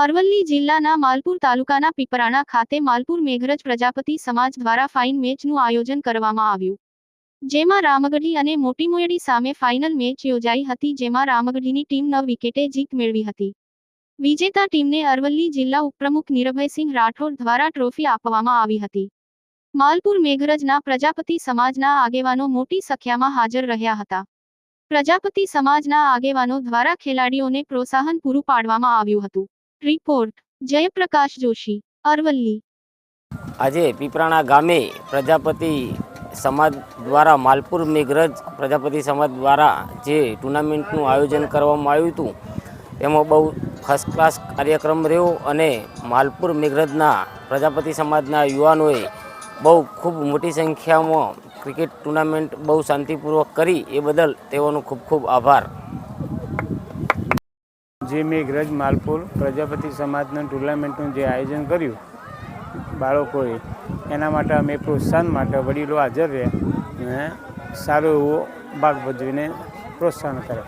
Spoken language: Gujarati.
અરવલ્લી જિલ્લાના માલપુર તાલુકાના પીપરાણા ખાતે માલપુર મેઘરજ પ્રજાપતિ સમાજ દ્વારા ફાઇન મેચનું આયોજન કરવામાં આવ્યું. જેમાં રામગઢી અને મોટીમોયડી સામે ફાઇનલ મેચ યોજાઈ હતી, જેમાં રામગઢીની ટીમ નવ વિકેટે જીત મેળવી હતી. વિજેતા ટીમને અરવલ્લી જિલ્લા ઉપપ્રમુખ નિરભયસિંહ રાઠોડ દ્વારા ટ્રોફી આપવામાં આવી હતી. માલપુર મેઘરજના પ્રજાપતિ સમાજના આગેવાનો મોટી સંખ્યામાં હાજર રહ્યા હતા. પ્રજાપતિ સમાજના આગેવાનો દ્વારા ખેલાડીઓને પ્રોત્સાહન પૂરું પાડવામાં આવ્યું હતું. રિપોર્ટ, જયપ્રકાશ જોશી, અરવલ્લી. આજે પીપરાણા ગામે પ્રજાપતિ સમાજ દ્વારા, માલપુર મેઘરજ પ્રજાપતિ સમાજ દ્વારા જે ટુર્નામેન્ટનું આયોજન કરવામાં આવ્યું હતું, એમાં બહુ ફર્સ્ટ ક્લાસ કાર્યક્રમ રહ્યો અને માલપુર મેઘરજના પ્રજાપતિ સમાજના યુવાનોએ બહુ ખૂબ મોટી સંખ્યામાં ક્રિકેટ ટુર્નામેન્ટ બહુ શાંતિપૂર્વક કરી, એ બદલ તેઓનો ખૂબ ખૂબ આભાર. જે મેઘરજ માલપુર પ્રજાપતિ સમાજના ટુર્નામેન્ટનું જે આયોજન કર્યું બાળકોએ, એના માટે અમે પ્રોત્સાહન માટે વડીલો હાજર રહ્યા અને સારો એવો ભાગ ભજવીને પ્રોત્સાહન કરે.